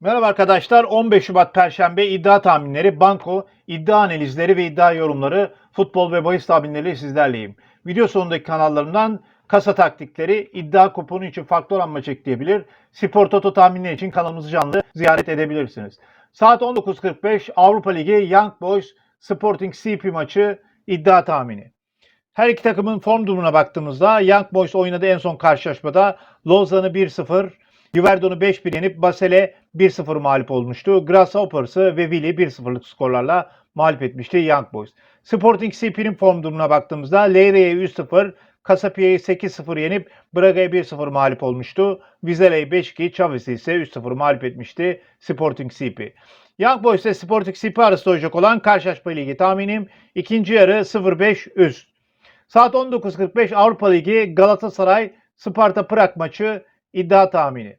Merhaba arkadaşlar. 15 Şubat Perşembe iddia tahminleri, banko, iddia analizleri ve iddia yorumları, futbol ve bahis tahminleri sizlerleyim. Video sonundaki kanallarımdan kasa taktikleri, iddia kuponu için farklı olan maç ekleyebilir, spor toto tahminleri için kanalımızı canlı ziyaret edebilirsiniz. Saat 19.45 Avrupa Ligi Young Boys Sporting CP maçı iddia tahmini. Her iki takımın form durumuna baktığımızda Young Boys oynadığı en son karşılaşmada Lozan'ı 1-0, Yuverdon'u 5-1 yenip Basel 1-0 mağlup olmuştu. Grasshoppers'ı ve Willi 1-0'lık skorlarla mağlup etmişti Young Boys. Sporting CP'nin form durumuna baktığımızda Leiria 3-0, Casapia'yı 8-0 yenip Braga'ya 1-0 mağlup olmuştu. Vizele'yi 5-2, Chavez'i ise 3-0 mağlup etmişti Sporting CP. Young Boys ile Sporting CP arasında olacak olan karşılaşma ligi tahminim ikinci yarı 0-5 üst. Saat 19.45 Avrupa Ligi Galatasaray Sparta Prag maçı iddia tahmini.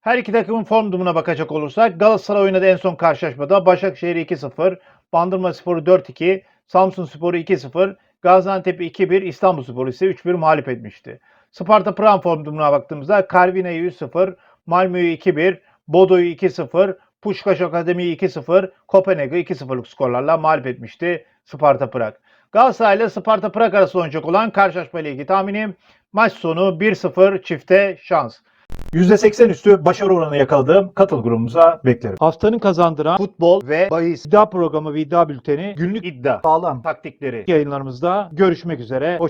Her iki takımın form durumuna bakacak olursak Galatasaray oynadı en son karşılaşmada Başakşehir 2-0, Bandırma Sporu 4-2, Samsun Sporu 2-0, Gaziantep 2-1, İstanbul Sporu ise 3-1 mağlup etmişti. Sparta Prag form durumuna baktığımızda Karvina'yı 3-0, Malmö'yü 2-1, Bodo'yu 2-0, Puşkaş Akademi'yi 2-0, Kopenhag'ı 2-0'lık skorlarla mağlup etmişti Sparta Prag. Galatasaray ile Sparta Prag arasında oynayacak olan karşılaşma ile ilgili tahminim maç sonu 1-0 çifte şans. %80 üstü başarı oranı yakaladığım katıl grubumuza beklerim. Haftanın kazandıran futbol ve bahis iddia programı ve iddia bülteni günlük iddia sağlam taktikleri yayınlarımızda görüşmek üzere. Hoşçakalın.